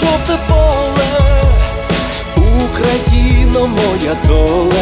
жовте поле, Україно моя доля.